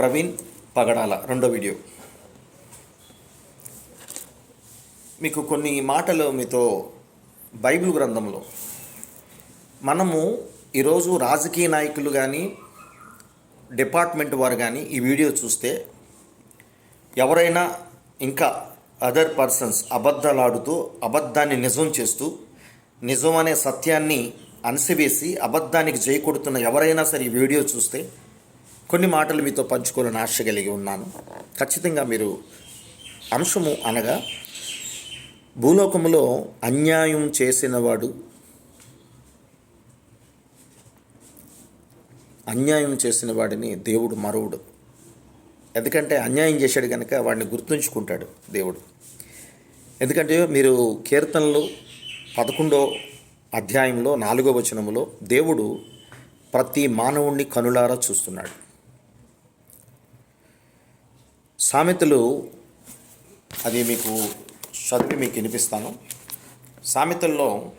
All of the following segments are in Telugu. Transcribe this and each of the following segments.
ప్రవీణ్ పగడాల రెండో వీడియో. మీకు కొన్ని మాటలు మీతో బైబిల్ గ్రంథంలో. మనము ఈరోజు రాజకీయ నాయకులు కానీ డిపార్ట్మెంట్ వారు కానీ ఈ వీడియో చూస్తే ఎవరైనా ఇంకా అదర్ పర్సన్స్ అబద్ధాలాడుతూ అబద్ధాన్ని నిజం చేస్తూ నిజం అనే సత్యాన్ని అణసివేసి అబద్ధానికి జై కొడుతున్న ఎవరైనా సరే ఈ వీడియో చూస్తే కొన్ని మాటలు మీతో పంచుకోవాలని ఆశ కలిగి ఉన్నాను. ఖచ్చితంగా మీరు అంశము అనగా భూలోకములో అన్యాయం చేసినవాడు అన్యాయం చేసిన వాడిని దేవుడు మరువుడు. ఎందుకంటే అన్యాయం చేశాడు కనుక వాడిని గుర్తుంచుకుంటాడు దేవుడు. ఎందుకంటే మీరు కీర్తనలు పదకొండో అధ్యాయంలో నాలుగో వచనములో దేవుడు ప్రతి మానవుణ్ణి కనులారా చూస్తున్నాడు. సామెతలు అది మీకు చదివి మీకు వినిపిస్తాను. సామెతల్లో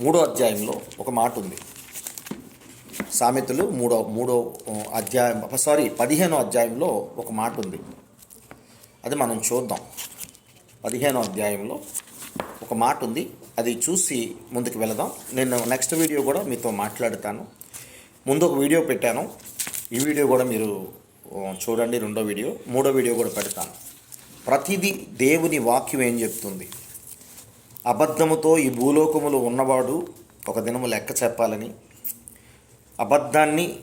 మూడో అధ్యాయంలో ఒక మాట ఉంది. సామెతలు మూడో మూడో అధ్యాయం సారీ పదిహేనో అధ్యాయంలో ఒక మాట ఉంది. అది మనం చూద్దాం. పదిహేనో అధ్యాయంలో ఒక మాట ఉంది. అది చూసి ముందుకు వెళదాం. నేను నెక్స్ట్ వీడియో కూడా మీతో మాట్లాడతాను. ముందు ఒక వీడియో పెట్టాను. ఈ వీడియో కూడా మీరు చూడండి రెండో వీడియో. మూడో వీడియో కూడా పెడతాను. ప్రతిదీ దేవుని వాక్యం ఏం చెప్తుంది? అబద్ధముతో ఈ భూలోకములు ఉన్నవాడు ఒక దినము లెక్క చెప్పాలని అబద్ధాన్ని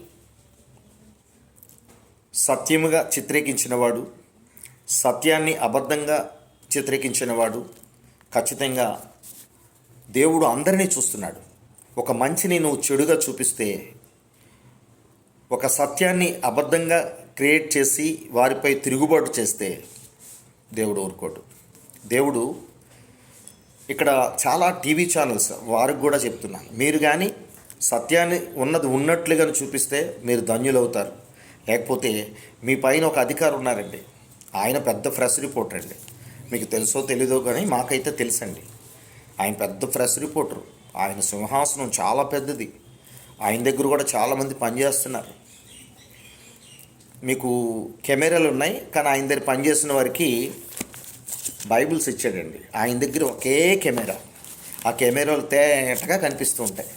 సత్యముగా చిత్రీకరించినవాడు సత్యాన్ని అబద్ధంగా చిత్రీకరించినవాడు ఖచ్చితంగా దేవుడు అందరినీ చూస్తున్నాడు. ఒక మంచిని నువ్వు చెడుగా చూపిస్తే ఒక సత్యాన్ని అబద్ధంగా క్రియేట్ చేసి వారిపై తిరుగుబాటు చేస్తే దేవుడు ఊరుకోడు. దేవుడు ఇక్కడ చాలా టీవీ ఛానల్స్ వారికి కూడా చెప్తున్నాను. మీరు కానీ సత్యాన్ని ఉన్నది ఉన్నట్లుగా చూపిస్తే మీరు ధన్యులవుతారు. లేకపోతే మీ పైన ఒక అధికారి ఉన్నారండి. ఆయన పెద్ద ఫ్రెష్ రిపోర్టర్ అండి. మీకు తెలుసో తెలీదో కానీ మాకైతే తెలుసండి. ఆయన పెద్ద ఫ్రెష్ రిపోర్టర్. ఆయన సింహాసనం చాలా పెద్దది. ఆయన దగ్గర కూడా చాలామంది పనిచేస్తున్నారు. మీకు కెమెరాలు ఉన్నాయి కానీ ఆయన దగ్గర పనిచేస్తున్న వారికి బైబిల్స్ ఇచ్చాడండి. ఆయన దగ్గర ఒకే కెమెరా. ఆ కెమెరాలు తేటగా కనిపిస్తూ ఉంటాయి.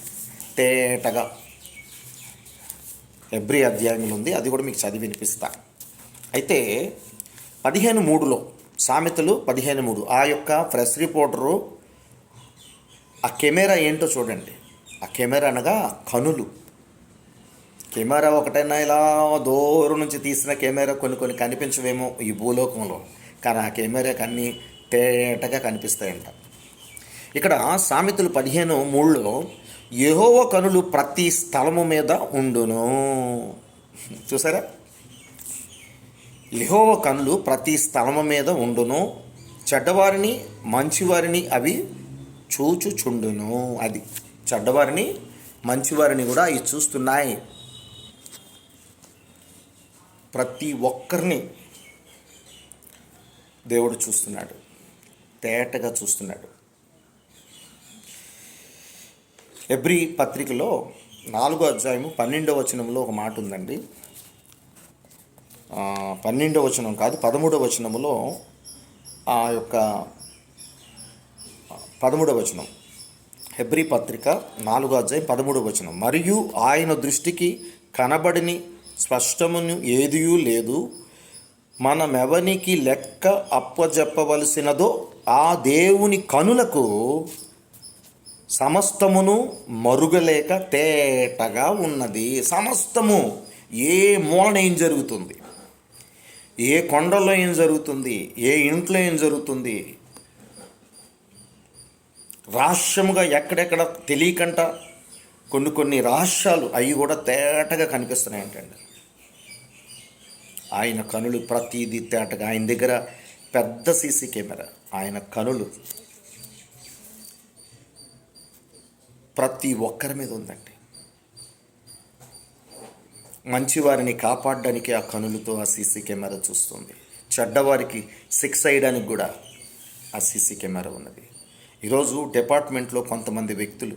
తేటగా. ఎవ్రీ అధ్యాయంలో ఉంది అది కూడా మీకు చదివి వినిపిస్తా. అయితే పదిహేను మూడులో సామెతలు పదిహేను మూడు. ఆ యొక్క ప్రెస్ రిపోర్టరు ఆ కెమెరా ఏంటో చూడండి. ఆ కెమెరా అనగా కనులు. కెమెరా ఒకటైనా ఇలా దూరం నుంచి తీసిన కెమెరా కొన్ని కొన్ని కనిపించవేమో ఈ భూలోకంలో. కానీ ఆ కెమెరా అన్నీ తేటగా కనిపిస్తాయంట. ఇక్కడ సామెతలు పదిహేను మూడులో యహోవ కనులు ప్రతి స్థలము మీద ఉండును. చూసారా? యహోవ కనులు ప్రతి స్థలము మీద ఉండును. చెడ్డవారిని మంచివారిని అవి చూచుచుండును. అది చెడ్డవారిని మంచివారిని కూడా అవి చూస్తున్నాయి. ప్రతి ఒక్కరిని దేవుడు చూస్తున్నాడు. తేటగా చూస్తున్నాడు. ఎబ్రి పత్రికలో నాలుగో అధ్యాయము పన్నెండవ వచనంలో ఒక మాట ఉందండి. పన్నెండవ వచనం కాదు పదమూడవ వచనములో ఆ యొక్క పదమూడవ వచనం. హెబ్రి పత్రిక నాలుగో అధ్యాయం పదమూడవ వచనం. మరియు ఆయన దృష్టికి కనబడిని స్పష్టమును ఏదియూ లేదు. మనమెవనికి లెక్క అప్పజెప్పవలసినదో ఆ దేవుని కనులకు సమస్తమును మరుగలేక తేటగా ఉన్నది. సమస్తము ఏ మూలన ఏం జరుగుతుంది? ఏ కొండలో ఏం జరుగుతుంది? ఏ ఇంట్లో ఏం జరుగుతుంది? రహస్యముగా ఎక్కడెక్కడ తెలియకంట. కొన్ని కొన్ని రహస్యాలు అవి కూడా తేటగా కనిపిస్తున్నాయి ఏంటండి ఆయన కనులు ప్రతిదీ తేటగా ఆయన దగ్గర పెద్ద సీసీ కెమెరా. ఆయన కనులు ప్రతి ఒక్కరి మీద ఉందండి. మంచివారిని కాపాడడానికి ఆ కనులతో ఆ సీసీ కెమెరా చూస్తుంది. చెడ్డవారికి శిక్ష వేయడానికి కూడా ఆ సీసీ కెమెరా ఉన్నది. ఈరోజు డిపార్ట్మెంట్లో కొంతమంది వ్యక్తులు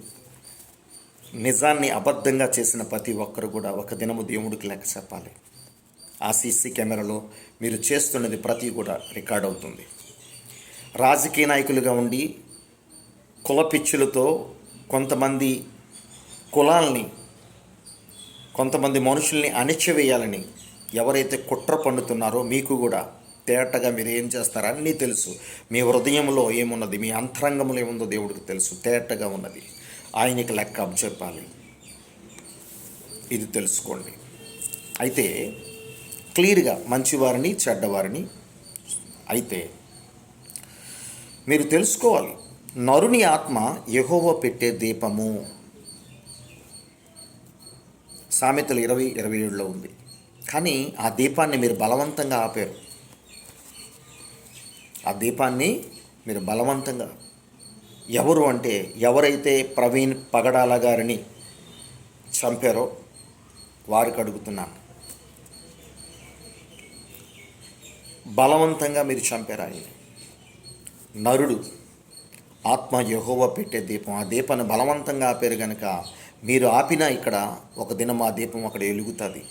నిజాన్ని అబద్ధంగా చేసిన ప్రతి ఒక్కరు కూడా ఒక దినము దేవుడికి లెక్క చెప్పాలి. ఆ సీసీ కెమెరాలో మీరు చేస్తున్నది ప్రతి కూడా రికార్డ్ అవుతుంది. రాజకీయ నాయకులుగా ఉండి కుల పిచ్చులతో కొంతమంది కులాల్ని కొంతమంది మనుషుల్ని అణిచివేయాలని ఎవరైతే కుట్ర పండుతున్నారో మీకు కూడా తేటగా మీరు ఏం చేస్తారో అన్నీ తెలుసు. మీ హృదయంలో ఏమున్నది? మీ అంతరంగంలో ఏముందో దేవుడికి తెలుసు. తేటగా ఉన్నది. ఆయనకి లెక్క చెప్పాలి. ఇది తెలుసుకోండి. అయితే క్లియర్గా మంచివారిని చెడ్డవారిని అయితే మీరు తెలుసుకోవాలి నరుని ఆత్మ యహోవ పెట్టే దీపము. సామెతలు ఇరవై ఇరవై ఏడులో ఉంది. కానీ ఆ దీపాన్ని మీరు బలవంతంగా ఆపారు. ఆ దీపాన్ని మీరు బలవంతంగా ఎవరు అంటే ఎవరైతే ప్రవీణ్ పగడాల గారిని చంపారో వారికి అడుగుతున్నాను. బలవంతంగా మీరు చంపారు ఆయన? నరుడు ఆత్మ యహోవ పెట్టే దీపం ఆ దీపాన్ని బలవంతంగా ఆపారు కనుక మీరు ఆపినా ఇక్కడ ఒక దినం ఆ దీపం అక్కడ వెలుగుతుంది.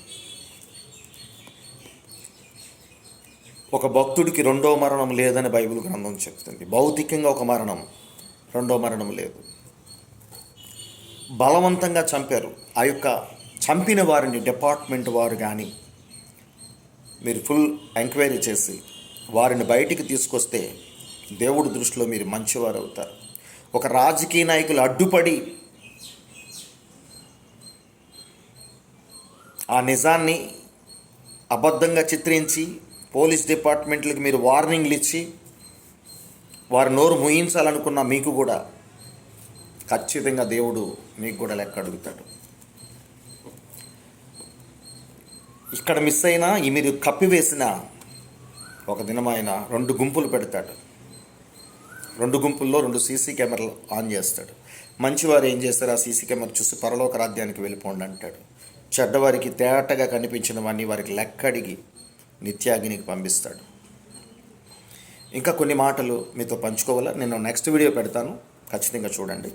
ఒక భక్తుడికి రెండో మరణం లేదని బైబిల్ గ్రంథం చెప్తుంది. భౌతికంగా ఒక మరణం రెండో మరణం లేదు. బలవంతంగా చంపారు. ఆ యొక్క చంపిన వారిని డిపార్ట్మెంట్ వారు కానీ మీరు ఫుల్ ఎంక్వైరీ చేసి వారిని బయటికి తీసుకొస్తే దేవుడి దృష్టిలో మీరు మంచివారు అవుతారు. ఒక రాజకీయ నాయకులు అడ్డుపడి ఆ నిజాన్ని అబద్ధంగా చిత్రించి పోలీస్ డిపార్ట్మెంట్లకు మీరు వార్నింగ్లు ఇచ్చి వారి నోరు ముయించాలనుకున్న మీకు కూడా ఖచ్చితంగా దేవుడు మీకు కూడా లెక్క అడుగుతాడు. ఇక్కడ మిస్ అయినా ఈ మీరు కప్పివేసిన ఒక దినం ఆయన రెండు గుంపులు పెడతాడు. రెండు గుంపుల్లో రెండు సీసీ కెమెరాలు ఆన్ చేస్తాడు. మంచివారు ఏం చేస్తారు? ఆ సీసీ కెమెరా చూసి పరలోక రాజ్యానికి వెళ్ళిపోండి అంటాడు. చెడ్డవారికి తేటగా కనిపించిన వాడిని వారికి లెక్కడిగి నిత్యాగ్నికి పంపిస్తాడు. ఇంకా కొన్ని మాటలు మీతో పంచుకోవాలా? నేను నెక్స్ట్ వీడియో పెడతాను. ఖచ్చితంగా చూడండి.